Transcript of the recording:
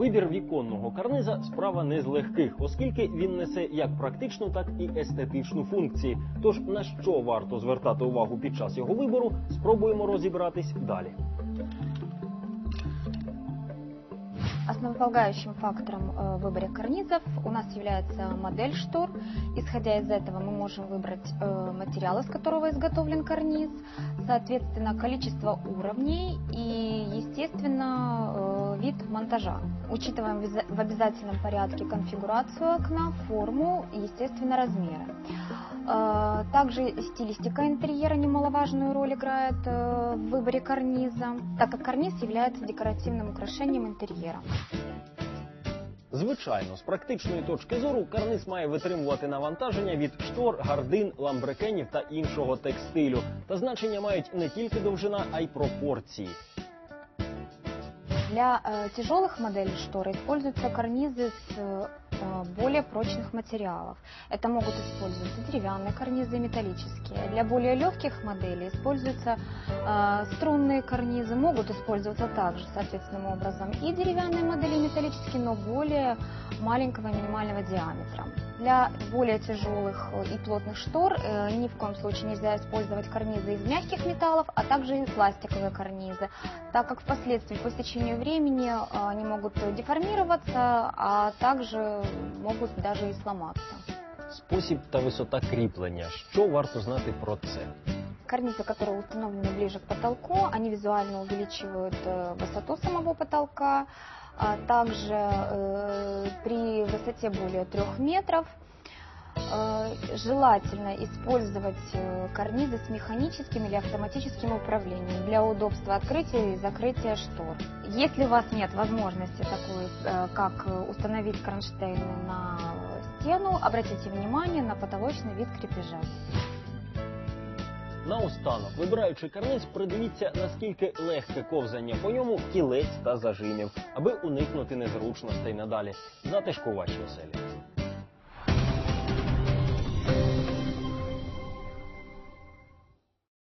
Вибір віконного карниза справа не з легких, оскільки він несе як практичну, так і естетичну функції. Тож на що варто звертати увагу під час його вибору, спробуємо розібратись далі. Основополагающим фактором э, в выборе карнизов у нас является модель штор. Исходя из этого мы можем выбрать э, материал, из которого изготовлен карниз, соответственно, количество уровней и, естественно, э, вид монтажа. Учитываем в обязательном порядке конфигурацию окна, форму и, естественно, размеры. Э, Также стилистика интерьера немаловажную роль играет э, в выборе карниза, так как карниз является декоративным украшением интерьера. Звичайно, з практичної точки зору карниз має витримувати навантаження від штор, гардин, ламбрекенів та іншого текстилю. Та значення мають не тільки довжина, а й пропорції. Для э, тяжелых моделей штор используются карнизы с э, более прочных материалов. Это могут использоваться деревянные карнизы и металлические. Для более легких моделей используются э, струнные карнизы, могут использоваться также соответственным образом и деревянные модели и металлические, но более маленького минимального диаметра. Для более тяжелых э, и плотных штор э, ни в коем случае нельзя использовать карнизы из мягких металлов, а также и пластиковые карнизы, так как впоследствии по стечению времени э, они могут деформироваться, а также могут даже и сломаться. Спосіб та висота кріплення. Що варто знати про це? Карнизы, которые установлены ближе к потолку, они визуально увеличивают э, высоту самого потолка. А также э, при высоте более трех метров желательно использовать э, карнизы с механическим или автоматическим управлением для удобства открытия и закрытия штор. Если у вас нет возможности такой, э, как э, установить кронштейн на стену, обратите внимание на потолочный вид крепежа. Наостанок, вибираючи карниз, придивіться, наскільки легке ковзання по ньому кілець та зажимів, аби уникнути незручностей надалі. Затишку вашій оселі.